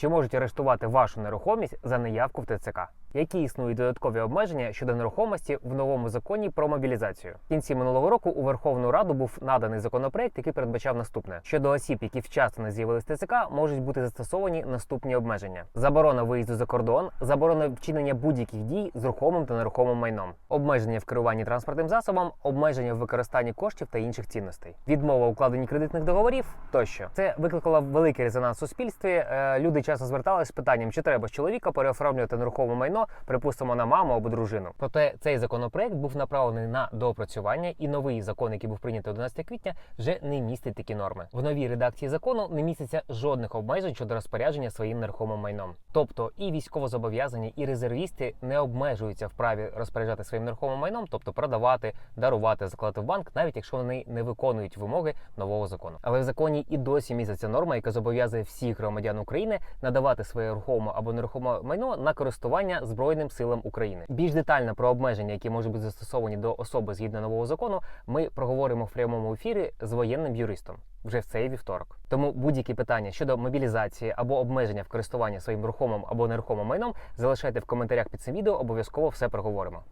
Чи можуть арештувати вашу нерухомість за неявку в ТЦК? Які існують додаткові обмеження щодо нерухомості в новому законі про мобілізацію? В кінці минулого року у Верховну Раду був наданий законопроект, який передбачав наступне: щодо осіб, які вчасно не з'явились ТЦК, можуть бути застосовані наступні обмеження: заборона виїзду за кордон, заборона вчинення будь-яких дій з рухомим та нерухомим майном, обмеження в керуванні транспортним засобом, обмеження в використанні коштів та інших цінностей, відмова у кредитних договорів тощо. Це викликало великий резонанс в суспільстві. Е, Люди часто зверталися з питанням, чи треба з чоловіка переоформлювати нерухоме майно, припустимо, на маму або дружину. Проте цей законопроект був направлений на доопрацювання, і новий закон, який був прийнятий 11 квітня, вже не містить такі норми. В новій редакції закону не міститься жодних обмежень щодо розпорядження своїм нерухомим майном. Тобто і військовозобов'язані, і резервісти не обмежуються в праві розпоряджати своїм нерухомим майном, тобто продавати, дарувати, закладати в банк, навіть якщо вони не виконують вимоги нового закону. Але в законі і досі міститься норма, яка зобов'язує всіх громадян України надавати своє рухоме або нерухоме майно на користування Збройним силам України. Більш детально про обмеження, які можуть бути застосовані до особи згідно нового закону, ми проговоримо в прямому ефірі з воєнним юристом вже в цей вівторок. Тому будь-які питання щодо мобілізації або обмеження в користуванні своїм рухомим або нерухомим майном залишайте в коментарях під цим відео. Обов'язково все проговоримо.